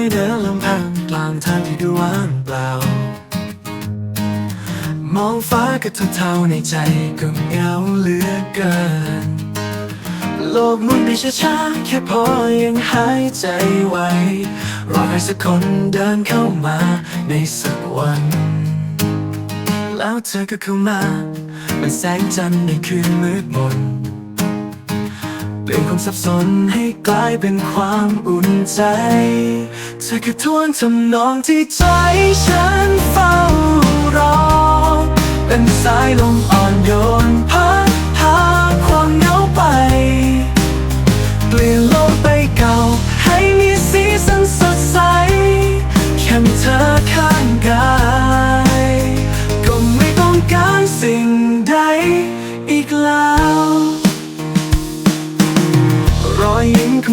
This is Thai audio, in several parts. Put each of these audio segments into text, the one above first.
ยเดินลำพังกลางทางที่ดูว่างเปล่า มองฟ้าก็เท่าๆในใจก็เหงาเหลือเกิน โลกหมุนไปช้าๆแค่พอยังหายใจไหวรอใครสักคนเดินเข้ามาในสักวัน แล้วเธอก็เข้ามาเป็นแสงจันทร์ในคืนมืดมน เปลี่ยนความสับสนให้กลายเป็นความอุ่นใจเธอคือทวนทำนองที่ใจฉันเฝ้ารอ เป็นสายลมอ่อนโยนพัดพาความเหงาไป เปลี่ยนโลกไปเก่า ให้มีสีสันสดใสแค่มีเธอข้า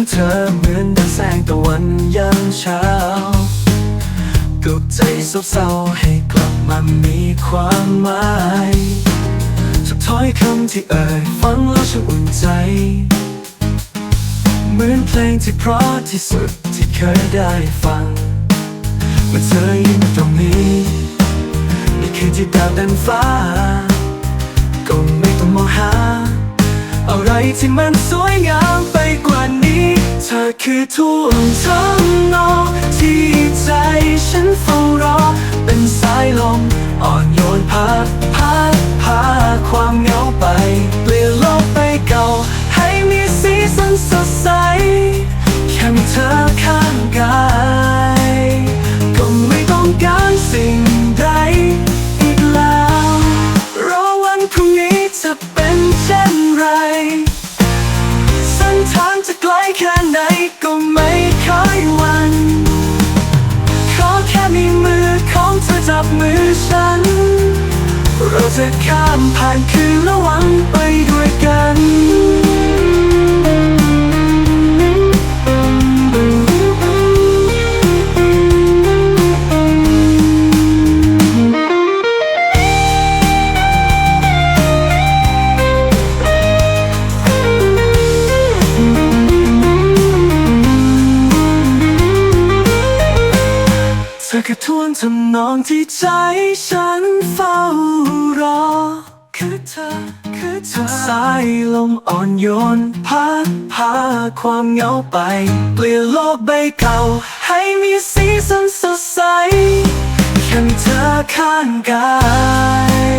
ของเธอเหมือนดังแสงตะวันยามเช้าปลุกใจเศร้าๆให้กลับมามีความหมายสุดท้อยคำที่เอ่ยฟังแล้วฉันอุ่นใจ เหมือนเพลงที่เพราะที่สุดที่เคยได้ฟังเมื่อเธอยืนตรงนี้นี่คือที่ดาวเต็มฟ้า ก็ไม่ต้องมองหา อะไรที่มันสวยงาม คือท่วงทำนองที่ใจฉันเฝ้ารอ เป็นสายลมอ่อนโยนพัดพัดพาความเหงาไป เปลี่ยนโลกไปเก่า ให้มีสีสันสดใส แค่มีเธอข้างกายก็ไม่ต้องการสิ่งใดอีกแล้ว รอวันพรุ่งนี้จะเป็นเช่นไร ไกลแค่ไหนก็ไม่ค่อยวันขอแค่มีมือของเธอจับมือฉัน เราจะข้ามผ่านคืนและหวังไปด้วยกัน ธอกระทวนทำนองที่ใจฉันเฝ้ารอ คือเธอ คือเธอสายลมอ่อนโยนพัดพาความเหงาไป เปลี่ยนโลกใบเก่า ให้มีสีสันสดใสแค่มีเธอข้างกาย